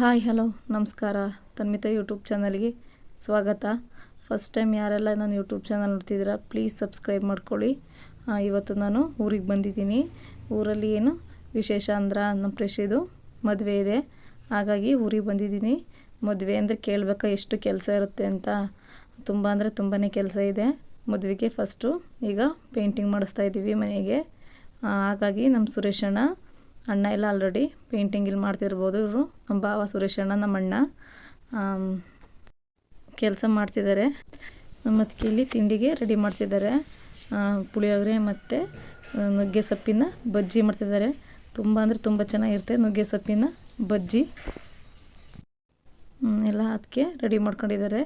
Hi, hello, ನಮಸ್ಕಾರ. ತನ್ಮಿತ YouTube ಚಾನಲ್ಗೆ ಸ್ವಾಗತ. ಫಸ್ಟ್ ಟೈಮ್ ಯಾರೆಲ್ಲ ನಾನು ಯೂಟ್ಯೂಬ್ ಚಾನಲ್ ನೋಡ್ತಿದ್ದೀರಾ ಪ್ಲೀಸ್ ಸಬ್ಸ್ಕ್ರೈಬ್ ಮಾಡ್ಕೊಳ್ಳಿ. ಇವತ್ತು ನಾನು ಊರಿಗೆ ಬಂದಿದ್ದೀನಿ. ಊರಲ್ಲಿ ಏನು ವಿಶೇಷ ಅಂದ್ರೆ ನಮ್ಮ ಪ್ರೆಶಿದು ಮದುವೆ ಇದೆ. ಹಾಗಾಗಿ ಊರಿಗೆ ಬಂದಿದ್ದೀನಿ. ಮದುವೆ ಅಂದರೆ ಕೇಳಬೇಕಾ ಎಷ್ಟು ಕೆಲಸ ಇರುತ್ತೆ ಅಂತ. ತುಂಬ ಅಂದರೆ ತುಂಬಾ ಕೆಲಸ ಇದೆ. ಮದುವೆಗೆ ಫಸ್ಟು ಈಗ ಪೇಂಟಿಂಗ್ ಮಾಡಿಸ್ತಾ ಇದ್ದೀವಿ ಮನೆಗೆ. ಹಾಗಾಗಿ ನಮ್ಮ ಸುರೇಶ್ ಅಣ್ಣ ಎಲ್ಲ ಆಲ್ರೆಡಿ ಪೇಂಟಿಂಗ್ ಇಲ್ಲಿ ಮಾಡ್ತಿರ್ಬೋದು ಇವರು. ನಮ್ಮ ಭಾವ ಸುರೇಶ್ ಅಣ್ಣ, ನಮ್ಮ ಅಣ್ಣ. ಕೆಲಸ ಮಾಡ್ತಿದ್ದಾರೆ ಮತ್ತು ಇಲ್ಲಿ ತಿಂಡಿಗೆ ರೆಡಿ ಮಾಡ್ತಿದ್ದಾರೆ ಪುಳಿಯೋಗರೆ ಮತ್ತು ನುಗ್ಗೆ ಸೊಪ್ಪಿನ ಬಜ್ಜಿ ಮಾಡ್ತಿದ್ದಾರೆ ತುಂಬ ಅಂದರೆ ತುಂಬ ಚೆನ್ನಾಗಿರುತ್ತೆ ನುಗ್ಗೆ ಸೊಪ್ಪಿನ ಬಜ್ಜಿ. ಎಲ್ಲ ಅದಕ್ಕೆ ರೆಡಿ ಮಾಡ್ಕೊಂಡಿದ್ದಾರೆ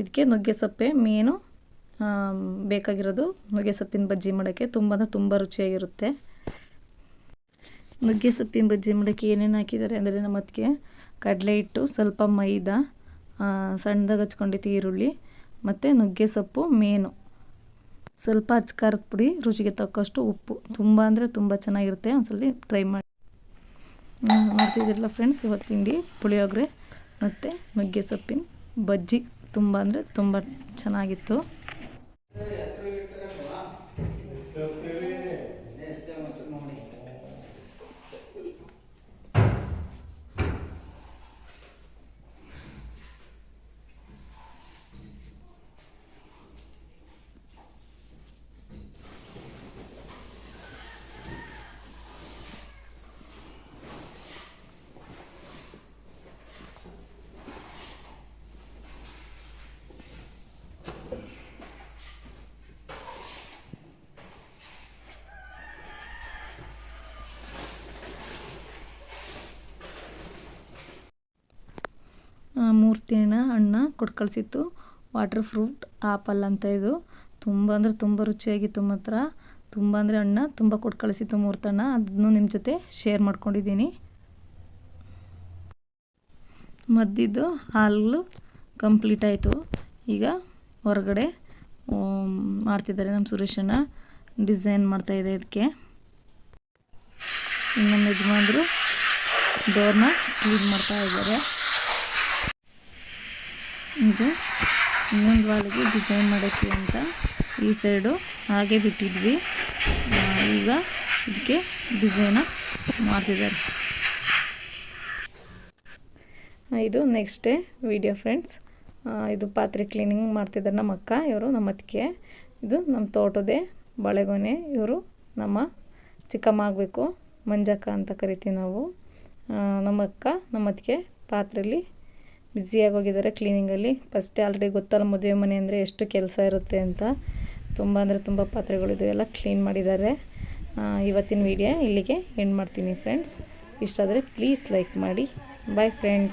ಇದಕ್ಕೆ ನುಗ್ಗೆ ಸೊಪ್ಪೆ ಮೇನು ಬೇಕಾಗಿರೋದು ನುಗ್ಗೆ ಸೊಪ್ಪಿನ ಬಜ್ಜಿ ಮಾಡೋಕ್ಕೆ. ತುಂಬ ಅಂದರೆ ತುಂಬ ರುಚಿಯಾಗಿರುತ್ತೆ. ನುಗ್ಗೆ ಸೊಪ್ಪಿನ ಬಜ್ಜಿ ಮಾಡೋಕ್ಕೆ ಏನೇನು ಹಾಕಿದ್ದಾರೆ ಅಂದರೆ ನಮ್ಮ ಅದಕ್ಕೆ ಕಡಲೆ ಹಿಟ್ಟು, ಸ್ವಲ್ಪ ಮೈದಾ ಸಣ್ಣದಾಗಿ ಹಚ್ಕೊಂಡಿತ್ತು ಈರುಳ್ಳಿ ಮತ್ತು ನುಗ್ಗೆ ಸೊಪ್ಪು, ಮೇನು. ಸ್ವಲ್ಪ ಅಚ್ಕಾರದ ಪುಡಿ, ರುಚಿಗೆ ತಕ್ಕಷ್ಟು ಉಪ್ಪು. ತುಂಬ ಅಂದರೆ ತುಂಬ ಚೆನ್ನಾಗಿರುತ್ತೆ. ಒಂದ್ಸಲ ಟ್ರೈ ಮಾಡಿ. ಮಾಡ್ತಿದ್ದಿರಲ್ಲ ಫ್ರೆಂಡ್ಸ್ ಇವತ್ತು ತಿಂಡಿ, ಪುಳಿಯೋಗರೆ ಮತ್ತು ನುಗ್ಗೆ ಸೊಪ್ಪಿನ ಬಜ್ಜಿ. ತುಂಬ ಅಂದರೆ ತುಂಬ ಚೆನ್ನಾಗಿತ್ತು. ಮೂರ್ತಿನ ಅಣ್ಣ ಕೊಟ್ಟು ಕಳಿಸಿತ್ತು ವಾಟರ್ ಫ್ರೂಟ್ ಆಪಲ್ ಅಂತ ಇದು. ತುಂಬ ಅಂದರೆ ತುಂಬ ರುಚಿಯಾಗಿತ್ತು ಮಾತ್ರ. ತುಂಬ ಅಂದರೆ ಅಣ್ಣ ತುಂಬ ಕೊಟ್ಟು ಕಳಿಸಿತ್ತು ಮೂರ್ತಣ್ಣ ಅದನ್ನು ನಿಮ್ಮ ಜೊತೆ ಶೇರ್ ಮಾಡ್ಕೊಂಡಿದ್ದೀನಿ. ಮದ್ದಿದ್ದು ಹಾಲು ಕಂಪ್ಲೀಟ್ ಆಯಿತು. ಈಗ ಹೊರಗಡೆ ಮಾಡ್ತಿದ್ದಾರೆ ನಮ್ಮ ಸುರೇಶಣ್ಣ. ಡಿಸೈನ್ ಮಾಡ್ತಾಯಿದೆ ಇದಕ್ಕೆ ನಮ್ಮ ಯಜಮಾನರು ಡೋರ್ನ ಕ್ಲೀನ್ ಮಾಡ್ತಾ ಇದ್ದಾರೆ. ಇದು ಇನ್ನೊಂದು ವಾಲಿಗೆ ಡಿಸೈನ್ ಮಾಡೋಕ್ಕೆ ಅಂತ ಈ ಸೈಡು ಹಾಗೆ ಬಿಟ್ಟಿದ್ವಿ. ಈಗ ಇದಕ್ಕೆ ಡಿಸೈನ ಮಾಡ್ತಿದ್ದಾರೆ. ಇದು ನೆಕ್ಸ್ಟ್ ಡೇ ವಿಡಿಯೋ ಫ್ರೆಂಡ್ಸ್ ಇದು ಪಾತ್ರೆ ಕ್ಲೀನಿಂಗ್ ಮಾಡ್ತಿದ್ದಾರೆ ನಮ್ಮ ಅಕ್ಕ, ಇವರು ನಮ್ಮ ಅತ್ತಿಗೆ. ಇದು ನಮ್ಮ ತೋಟದೇ ಬಳೆಗೊನೆ. ಇವರು ನಮ್ಮ ಚಿಕ್ಕಮ್ಮ ಆಗಬೇಕು ಮಂಜಕ್ಕ ಅಂತ ಕರಿತೀವಿ ನಾವು. ನಮ್ಮ ಅಕ್ಕ, ನಮ್ಮ ಅತ್ತಿಗೆ ಪಾತ್ರೆಯಲ್ಲಿ ಬ್ಯುಸಿಯಾಗಿ ಹೋಗಿದ್ದಾರೆ ಕ್ಲೀನಿಂಗಲ್ಲಿ ಫಸ್ಟೇ ಆಲ್ರೆಡಿ ಗೊತ್ತಲ್ಲ ಮದುವೆ ಮನೆ ಅಂದರೆ ಎಷ್ಟು ಕೆಲಸ ಇರುತ್ತೆ ಅಂತ. ತುಂಬ ಅಂದರೆ ತುಂಬ ಪಾತ್ರೆಗಳಿದೆ ಎಲ್ಲ ಕ್ಲೀನ್ ಮಾಡಿದ್ದಾರೆ. ಇವತ್ತಿನ ವಿಡಿಯೋ ಇಲ್ಲಿಗೆ ಎಂಡ್ ಮಾಡ್ತೀನಿ ಫ್ರೆಂಡ್ಸ್ ಇಷ್ಟ ಆದರೆ ಪ್ಲೀಸ್ ಲೈಕ್ ಮಾಡಿ. Bye friends